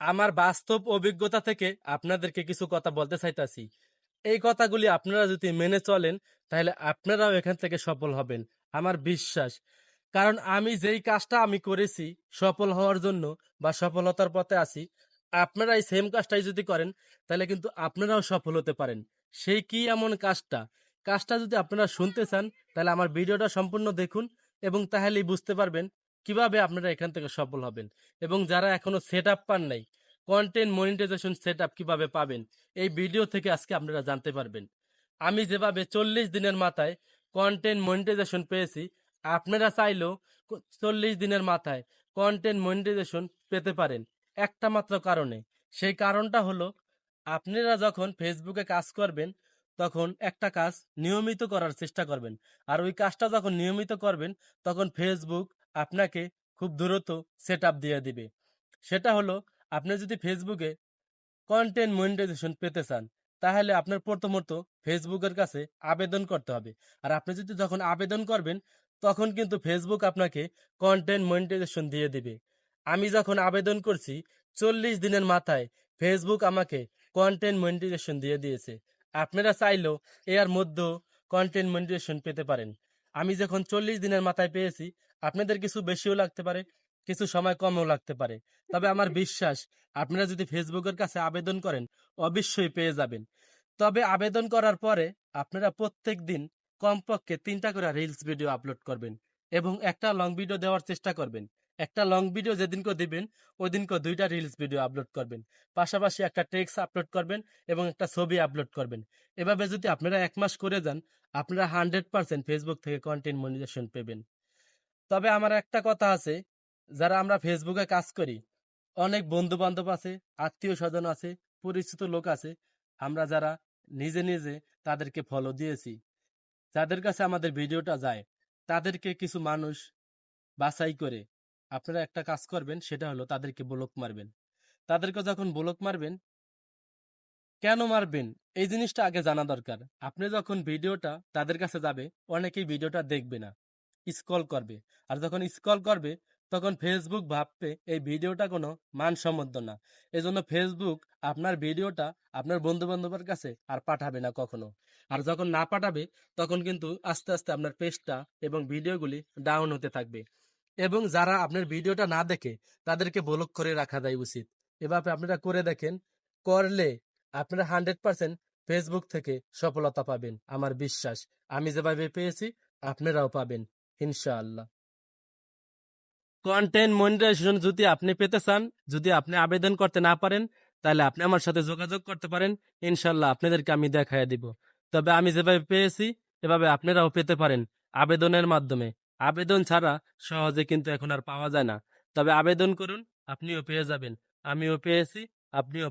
আমার বাস্তব অভিজ্ঞতা থেকে আপনাদেরকে কিছু কথা বলতে চাইতাছি। এই কথাগুলি আপনারা যদি মেনে চলেন, তাহলে আপনারাও এখান থেকে সফল হবেন, আমার বিশ্বাস। কারণ আমি যেই কাজটা আমি করেছি সফল হওয়ার জন্য বা সফলতার পথে আছি আপনারা এই সেম কাজটাই যদি করেন, তাহলে কিন্তু আপনারাও সফল হতে পারেন। সেই কি এমন কাজটা? কাজটা যদি আপনারা শুনতে চান, তাহলে আমার ভিডিওটা সম্পূর্ণ দেখুন এবং তাহলেই বুঝতে পারবেন কীভাবে আপনারা এখান থেকে সফল হবেন? এবং যারা এখনও সেট আপ পান নাই কন্টেন্ট মনিটাইজেশন সেট আপ কীভাবে পাবেন? এই ভিডিও থেকে আজকে আপনারা জানতে পারবেন। আমি যেভাবে চল্লিশ দিনের মাথায় কন্টেন্ট মনিটাইজেশন পেয়েছি, আপনারা চাইলেও চল্লিশ দিনের মাথায় কন্টেন্ট মনিটাইজেশন পেতে পারেন। একটা মাত্র কারণে। সেই কারণটা হলো, আপনারা যখন ফেসবুকে কাজ করবেন, তখন একটা কাজ নিয়মিত করার চেষ্টা করবেন। আর ওই কাজটা যখন নিয়মিত করবেন, তখন ফেসবুক আপনাকে খুব দ্রুত সেট আপ দিয়ে দিবে। সেটা হলো, আপনি যদি ফেসবুকে কন্টেন্ট মনিটাইজেশন পেতে চান, তাহলে আপনার প্রথমত ফেসবুকের কাছে আবেদন করতে হবে। আর আপনি যদি যখন আবেদন করবেন, তখন কিন্তু ফেসবুক আপনাকে কন্টেন্ট মনিটাইজেশন দিয়ে দিবে। আমি যখন আবেদন করছি, চল্লিশ দিনের মাথায় ফেসবুক আমাকে কন্টেন্ট মনিটাইজেশন দিয়ে দিয়েছে। আপনারা চাইলেও এর মধ্যেও কন্টেন্ট মনিটাইজেশন পেতে পারেন। আমি যখন চল্লিশ দিনের মাথায় পেয়েছি আপনাদের কিছু বেশিও লাগতে পারে কিছু সময় কমও লাগতে পারে। তবে আমার বিশ্বাস আপনারা যদি ফেসবুকের কাছে আবেদন করেন অবশ্যই পেয়ে যাবেন। তবে আবেদন করার পরে আপনারা প্রত্যেক দিন কমপক্ষে তিনটা করে রিলস ভিডিও আপলোড করবেন এবং একটা লং ভিডিও দেওয়ার চেষ্টা করবেন। একটা লং ভিডিও যেদিনকে দিবেন ওই দিনকে দুইটা রিলস ভিডিও আপলোড করবেন। পাশাপাশি একটা টেক্স আপলোড করবেন এবং একটা ছবি আপলোড করবেন। এভাবে যদি আপনারা এক মাস করে যান, আপনারা হান্ড্রেড পার্সেন্ট ফেসবুক থেকে কন্টেন্ট মনিটাইজেশন পেবেন। তবে আমার একটা কথা আছে, যারা আমরা ফেসবুকে কাজ করি, অনেক বন্ধু বান্ধব আছে আত্মীয় স্বজন আছে, পরিচিত লোক আছে, আমরা যারা নিজে নিজে তাদেরকে ফলো দিয়েছি, যাদের কাছে আমাদের ভিডিওটা যায়, তাদেরকে কিছু মানুষ বাছাই করে আপনারা একটা কাজ করবেন, সেটা হলো তাদেরকে ব্লক মারবেন। তাদেরকে যখন ব্লক মারবেন, কেন মারবেন? এই জিনিসটা আগে জানা দরকার। আপনি যখন ভিডিওটা তাদের কাছে যাবে, অনেকেই ভিডিওটা দেখবে না স্ক্রল করবে। আর যখন স্ক্রল করবে, তখন ফেসবুক ভাববে, এই ভিডিওটা কোনো মানসম্মত না। এজন্য ফেসবুক আপনার ভিডিওটা আপনার বন্ধু বান্ধবের কাছে আর পাঠাবে না কখনো। আর যখন না পাঠাবে, তখন কিন্তু আস্তে আস্তে আপনার পেজটা এবং ভিডিওগুলি ডাউন হতে থাকবে। এবং যারা আপনার ভিডিওটা না দেখে, তাদেরকে ব্লক করে রাখা দেয় উচিত। এভাবে আপনারা করে দেখেন, করলে আপনারা হান্ড্রেড পার্সেন্ট ফেসবুক থেকে সফলতা পাবেন, আমার বিশ্বাস। আমি যেভাবে পেয়েছি, আপনারাও পাবেন, ইনশাআল্লাহ। কন্টেন্ট মনিটাইজেশন যদি আপনি পেতে চান, যদি আপনি আবেদন করতে না পারেন, তাহলে আপনি আমার সাথে যোগাযোগ করতে পারেন ইনশাল্লাহ আপনাদেরকে আমি দেখাই দিব। তবে আমি যেভাবে পেয়েছি, এভাবে আপনারাও পেতে পারেন, আবেদনের মাধ্যমে। আবেদন ছাড়া সহজে কিন্তু এখন আর পাওয়া যায় না। তবে আবেদন করুন, আপনিও পেয়ে যাবেন। আমিও পেয়েছি, আপনিও